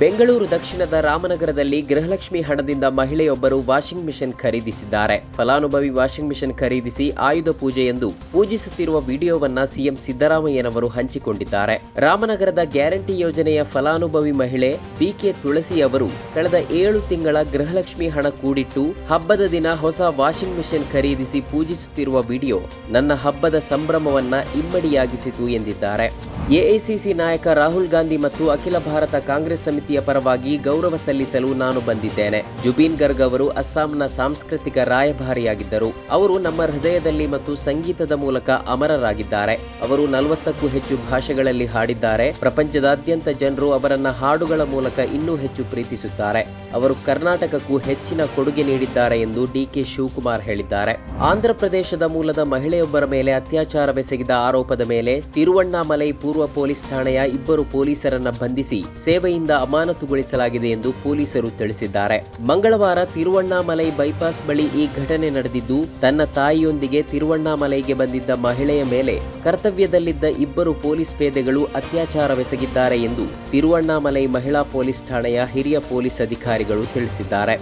ಬೆಂಗಳೂರು ದಕ್ಷಿಣದ ರಾಮನಗರದಲ್ಲಿ ಗೃಹಲಕ್ಷ್ಮಿ ಹಣದಿಂದ ಮಹಿಳೆಯೊಬ್ಬರು ವಾಷಿಂಗ್ ಮಿಷನ್ ಖರೀದಿಸಿದ್ದಾರೆ. ಫಲಾನುಭವಿ ವಾಷಿಂಗ್ ಮಿಷನ್ ಖರೀದಿಸಿ ಆಯುಧ ಪೂಜೆ ಎಂದು ಪೂಜಿಸುತ್ತಿರುವ ವಿಡಿಯೋವನ್ನ ಸಿಎಂ ಸಿದ್ದರಾಮಯ್ಯನವರು ಹಂಚಿಕೊಂಡಿದ್ದಾರೆ. ರಾಮನಗರದ ಗ್ಯಾರಂಟಿ ಯೋಜನೆಯ ಫಲಾನುಭವಿ ಮಹಿಳೆ ಬಿಕೆ ತುಳಸಿ ಅವರು ಕಳೆದ ಏಳು ತಿಂಗಳ ಗೃಹಲಕ್ಷ್ಮಿ ಹಣ ಕೂಡಿಟ್ಟು ಹಬ್ಬದ ದಿನ ಹೊಸ ವಾಷಿಂಗ್ ಮಿಷನ್ ಖರೀದಿಸಿ ಪೂಜಿಸುತ್ತಿರುವ ವಿಡಿಯೋ ನನ್ನ ಹಬ್ಬದ ಸಂಭ್ರಮವನ್ನ ಇಮ್ಮಡಿಯಾಗಿಸಿತು ಎಂದಿದ್ದಾರೆ. ಎಐಸಿಸಿ ನಾಯಕ ರಾಹುಲ್ ಗಾಂಧಿ ಮತ್ತು ಅಖಿಲ ಭಾರತ ಕಾಂಗ್ರೆಸ್ ಸಮಿತಿಯ ಪರವಾಗಿ ಗೌರವ ಸಲ್ಲಿಸಲು ನಾನು ಬಂದಿದ್ದೇನೆ. ಜುಬೀನ್ ಗರ್ಗ್ ಅವರು ಅಸ್ಸಾಂನ ಸಾಂಸ್ಕೃತಿಕ ರಾಯಭಾರಿಯಾಗಿದ್ದರು. ಅವರು ನಮ್ಮ ಹೃದಯದಲ್ಲಿ ಮತ್ತು ಸಂಗೀತದ ಮೂಲಕ ಅಮರರಾಗಿದ್ದಾರೆ. ಅವರು ನಲವತ್ತಕ್ಕೂ ಹೆಚ್ಚು ಭಾಷೆಗಳಲ್ಲಿ ಹಾಡಿದ್ದಾರೆ. ಪ್ರಪಂಚದಾದ್ಯಂತ ಜನರು ಅವರನ್ನ ಹಾಡುಗಳ ಮೂಲಕ ಇನ್ನೂ ಹೆಚ್ಚು ಪ್ರೀತಿಸುತ್ತಾರೆ. ಅವರು ಕರ್ನಾಟಕಕ್ಕೂ ಹೆಚ್ಚಿನ ಕೊಡುಗೆ ನೀಡಿದ್ದಾರೆ ಎಂದು ಡಿಕೆ ಶಿವಕುಮಾರ್ ಹೇಳಿದ್ದಾರೆ. ಆಂಧ್ರಪ್ರದೇಶದ ಮೂಲದ ಮಹಿಳೆಯೊಬ್ಬರ ಮೇಲೆ ಅತ್ಯಾಚಾರವೆಸಗಿದ ಆರೋಪದ ಮೇಲೆ ತಿರುವಣ್ಣಾಮಲೈ ಪೂರ್ವ ಪೊಲೀಸ್ ಠಾಣೆಯ ಇಬ್ಬರು ಪೊಲೀಸರನ್ನ ಬಂಧಿಸಿ ಸೇವೆಯಿಂದ ಅಮಾನತುಗೊಳಿಸಲಾಗಿದೆ ಎಂದು ಪೊಲೀಸರು ತಿಳಿಸಿದ್ದಾರೆ. ಮಂಗಳವಾರ ತಿರುವಣ್ಣಾಮಲೈ ಬೈಪಾಸ್ ಬಳಿ ಈ ಘಟನೆ ನಡೆದಿದ್ದು, ತನ್ನ ತಾಯಿಯೊಂದಿಗೆ ತಿರುವಣ್ಣಾಮಲೈಗೆ ಬಂದಿದ್ದ ಮಹಿಳೆಯ ಮೇಲೆ ಕರ್ತವ್ಯದಲ್ಲಿದ್ದ ಇಬ್ಬರು ಪೊಲೀಸ್ ಪೇದೆಗಳು ಅತ್ಯಾಚಾರವೆಸಗಿದ್ದಾರೆ ಎಂದು ತಿರುವಣ್ಣಾಮಲೈ ಮಹಿಳಾ ಪೊಲೀಸ್ ಠಾಣೆಯ ಹಿರಿಯ ಪೊಲೀಸ್ ಅಧಿಕಾರಿಗಳು ತಿಳಿಸಿದ್ದಾರೆ.